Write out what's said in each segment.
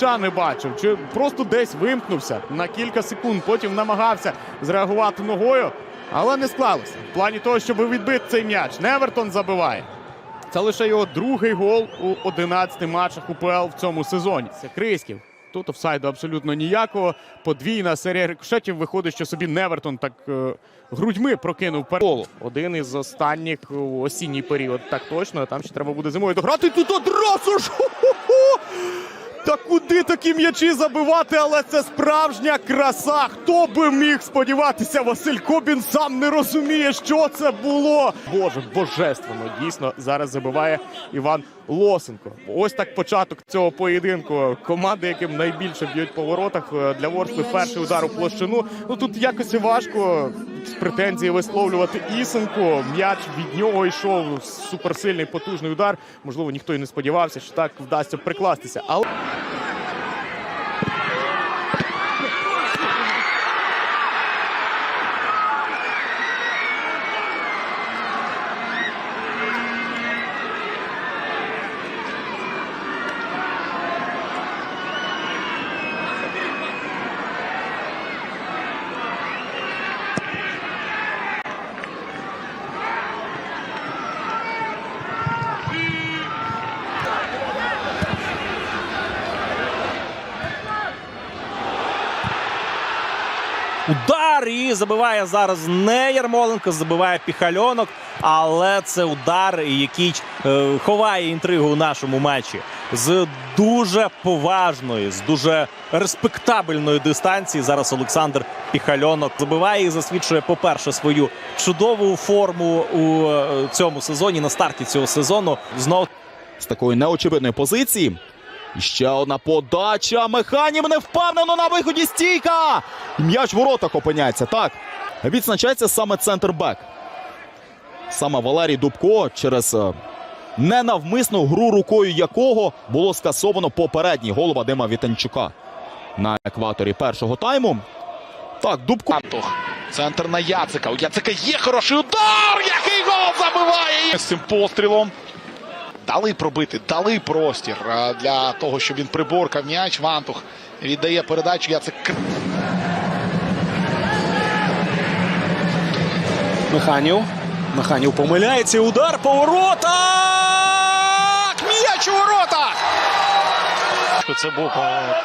Ча не бачив, чи просто десь вимкнувся на кілька секунд, потім намагався зреагувати ногою, але не склалося. В плані того, щоб відбити цей м'яч. Невертон забиває. Це лише його другий гол у 11 матчах УПЛ в цьому сезоні. Це Криськів. Тут офсайду абсолютно ніякого. Подвійна серія рикошетів виходить, що собі Невертон так е, грудьми прокинув перед. Один із останніх у осінній період. Так точно, там ще треба буде зимою дограти. Тут одразу ж! Та куди такі м'ячі забивати, але це справжня краса. Хто би міг сподіватися, Василь Кобін сам не розуміє, що це було. Боже, божественно, дійсно зараз забиває Іван Лосенко. Ось так початок цього поєдинку. Команди, яким найбільше б'ють по воротах е, для Ворскли перший удар у площину. Ну тут якось важко претензії висловлювати Ісенко. М'яч від нього йшов суперсильний потужний удар. Можливо, ніхто і не сподівався, що так вдасться прикластися. Але Удар і забиває зараз не Ярмоленко, забиває Піхальонок. Але це удар, який е, ховає інтригу у нашому матчі з дуже поважної, з дуже респектабельної дистанції. Зараз Олександр Піхальонок забиває і засвідчує, по-перше, свою чудову форму у е, цьому сезоні на старті цього сезону. Знову з такої неочевидної позиції. І ще одна подача. Механів не впевнено на виході стійка. М'яч в воротах опиняється. Так. Відзначається саме центр бек. Саме Валерій Дубко через е, ненавмисну гру рукою якого було скасовано попередній гол Вадима Вітанчука на екваторі першого тайму. Так, Дубко. Антох. Центр на Яцика. У Яцика є хороший удар! Який гол забиває! З цим пострілом. Дали пробити, дали простір для того, щоб він приборкав м'яч. Вантух віддає передачу. Яцик Механів. Механів помиляється. Удар по воротах! М'яч у воротах! Це був е,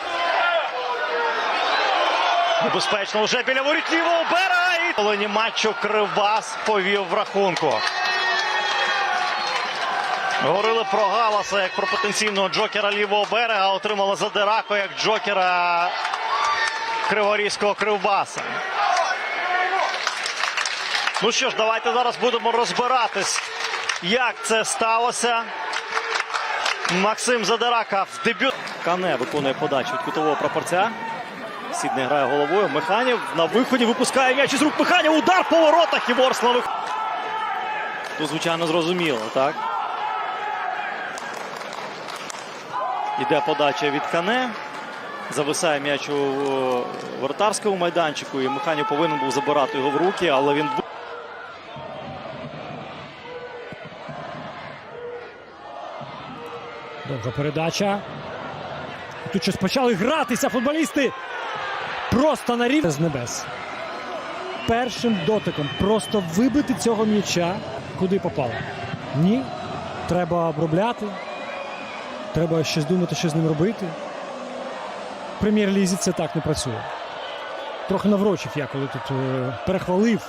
небезпечно вже біля воріт лівого берега. І полоні матчу Кривбас повів в рахунку. Говорили про Галаса як про потенційного джокера лівого берега. Отримали Задирако як джокера Криворізького Кривбаса. Ну що ж, давайте зараз будемо розбиратись, як це сталося. Максим Задирака в дебют. Кане виконує подачу від кутового прапорця. Сідний грає головою. Механів на виході випускає м'яч із рук Механів. Удар по воротах і Ворскла вих... Тут, звичайно, зрозуміло, так? Іде подача від Кане. Зависає м'яч у воротарському майданчику. І Механів повинен був забирати його в руки, але він Довга передача. Тут щось почали гратися футболісти. Просто на рівні з небес. Першим дотиком просто вибити цього м'яча. Куди попало? Ні. Треба обробляти. Треба щось думати, що з ним робити. В прем'єр-лізі це так не працює. Трохи наврочив я, коли тут е, перехвалив.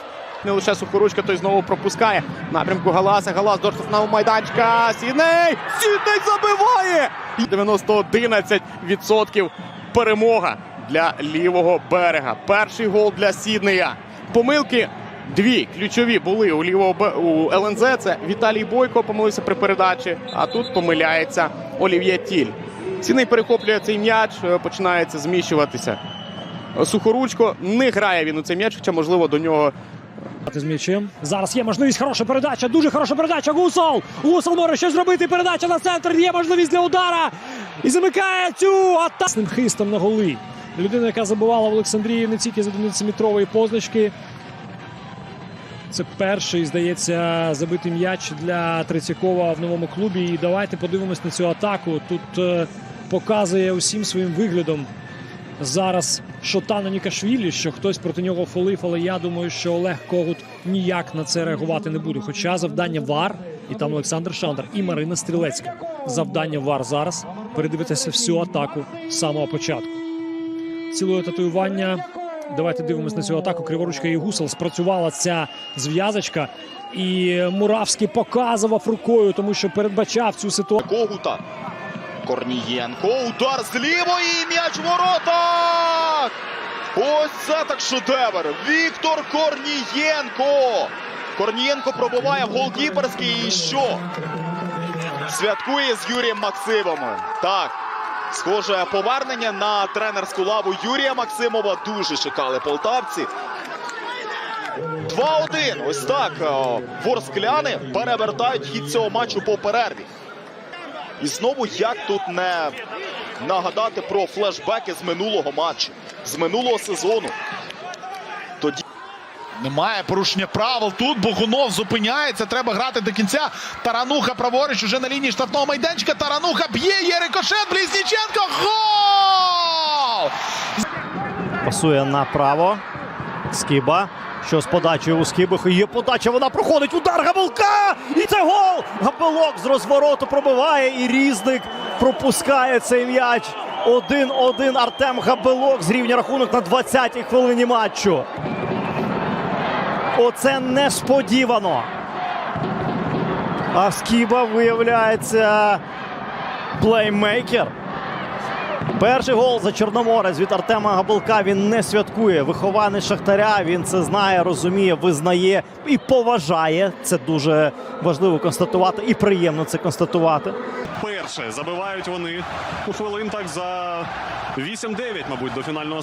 не лише сухоручка, той знову пропускає напрямку Галаса. Галас до штрафного майданчика. Сідней! Сідней забиває! І 90-11% перемога для лівого берега. Перший гол для Сіднея. Помилки дві ключові були у лівого у ЛНЗ. Це Віталій Бойко помилився при передачі. А тут помиляється Олів'є Тіль. Сідней перехоплює цей м'яч, е, починається зміщуватися. Сухоручко не грає він у цей м'яч, хоча можливо до нього з м'ячем. Зараз є можливість. Хороша передача. Дуже хороша передача. Гусол. Гусол може щось зробити. Передача на центр. Є можливість для удара. І замикає цю атаку. Хистом на голи. Людина, яка забивала в Олександрії не тільки з 11-метрової позначки. Це перший, здається, забитий м'яч для Третьякова в новому клубі. І давайте подивимось на цю атаку. Тут е, показує усім своїм виглядом зараз Шотана Нікашвілі, що хтось проти нього фолив, але я думаю, що Олег Когут ніяк на це реагувати не буде. Хоча завдання ВАР, і там Олександр Шандер, і Марина Стрілецька. Завдання ВАР зараз передивитися всю атаку з самого початку. Цілує татуювання. Давайте дивимось на цю атаку. Криворучка і Гусел спрацювала ця зв'язочка. І Муравський показував рукою, тому що передбачав цю ситуацію. Когута. Корнієнко. Удар з лівої. М'яч в воротах. Ось це так шедевр. Віктор Корнієнко. Корнієнко пробиває в голкіперський. І що? Святкує з Юрієм Максимовим. Так. Схоже, повернення на тренерську лаву Юрія Максимова дуже чекали полтавці. 2-1. Ось так. о, Ворскляни перевертають хід цього матчу по перерві. І знову як тут не нагадати про флешбеки з минулого матчу, з минулого сезону. Немає порушення правил. Тут Богунов зупиняється. Треба грати до кінця. Тарануха праворуч уже на лінії штрафного майданчика. Тарануха б'є, є рикошет. Близніченко. Гол! Пасує направо. Скіба. Що з подачею у Скібиху? Є подача, вона проходить. Удар Габелка! І це гол! Габелок з розвороту пробиває і Різник пропускає цей м'яч. 1-1 Артем Габелок зрівнює рахунок на 20-й хвилині матчу. Оце несподівано. А Скіба виявляється плеймейкер. Перший гол за Чорноморець від Артема Габелка він не святкує. Вихованець Шахтаря. Він це знає, розуміє, визнає і поважає. Це дуже важливо констатувати і приємно це констатувати. Перше забивають вони у хвилин так за 8-9, мабуть, до фінального свистка.